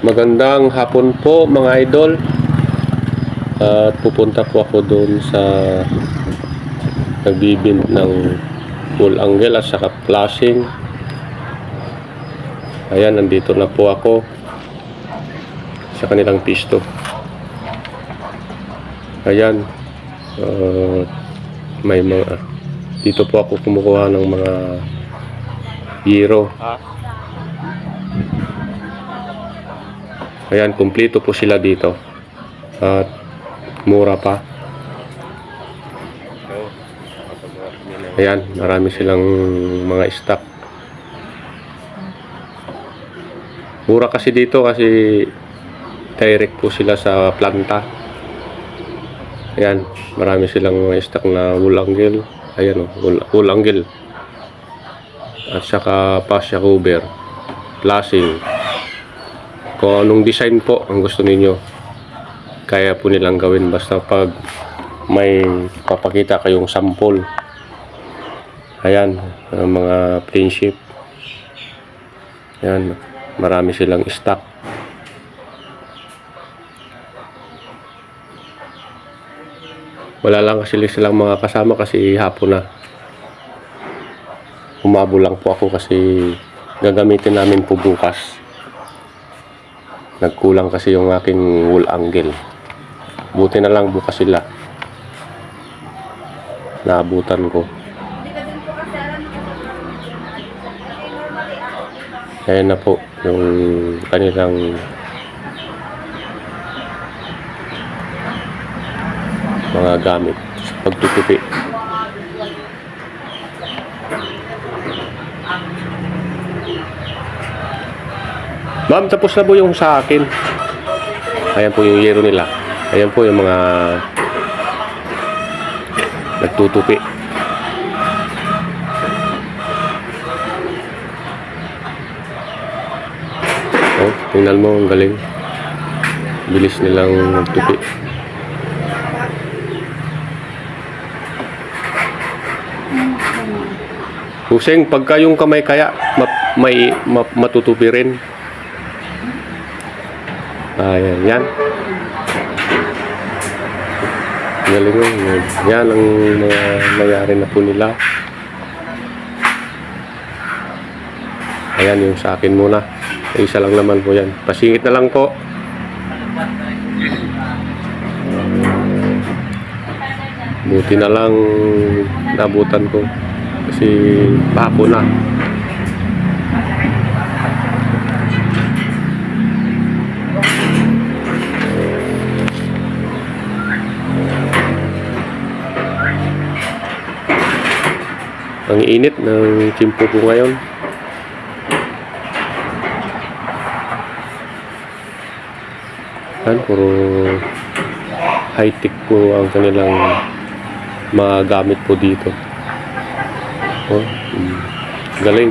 Magandang hapon po mga idol. At pupunta po ako doon sa nagbibint ng full angle at saka flashing. Ayan, nandito na po ako sa kanilang pisto. Ayan. uh, may mga dito po ako kumukuha ng mga hero. Ayan, kumpleto po sila dito. At mura pa. Ayan, marami silang mga stock. Mura kasi dito kasi direct po sila sa planta. Ayan, marami silang mga stock na angle. Ayan o, wool angle. At saka fascia cover. Flashing kung anong design po ang gusto ninyo kaya po nilang gawin. Basta pag may papakita kayong sample. Ayan ang mga plain shape ayan marami silang stock. Wala lang kasi silang mga kasama kasi hapon na. Humabo lang po ako kasi gagamitin namin po bukas Nagkulang kasi yung aking wool angle. Buti na lang bukas sila. Naabutan ko. Ayan na po yung kanilang mga gamit pagtutupi. Ma'am, tapos na po yung sa akin. Ayan po yung yero nila. Ayan po yung mga nagtutupi. Oh, tingnan mo, ang galing. Bilis nilang magtupi. Huseng, pagka yung kamay kaya, ma- may ma- matutupi rin. Ayan, yan. Galing mo. Yan ang mga nangyari na po nila. Ayan yung sa akin muna. Isa lang naman po yan. Pasingit na lang po. Buti na lang nabutan ko. Kasi bapo na. Ang init ng timpo ko ngayon. Yan, puro high-tech po ang kanilang mga gamit po dito. Oh, mm, galing.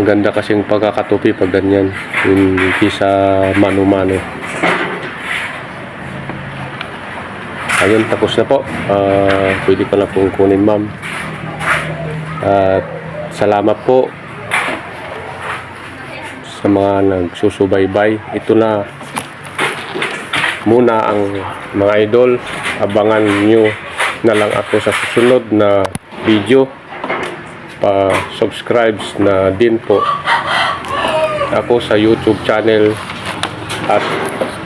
Maganda kasi yung pagkakatupi pag ganyan. Hindi sa mano-mano. Ayun, tapos na po. Ah, pwede ko na pong kunin, ma'am. At salamat po sa mga nagsusubaybay. Ito na muna ang mga idol. Abangan nyo na lang ako sa susunod na video pa-subscribe na din po ako sa YouTube channel at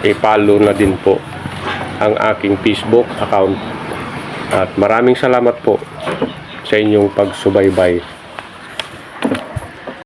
i-follow na din po ang aking Facebook account. At maraming salamat po sa inyong pagsubaybay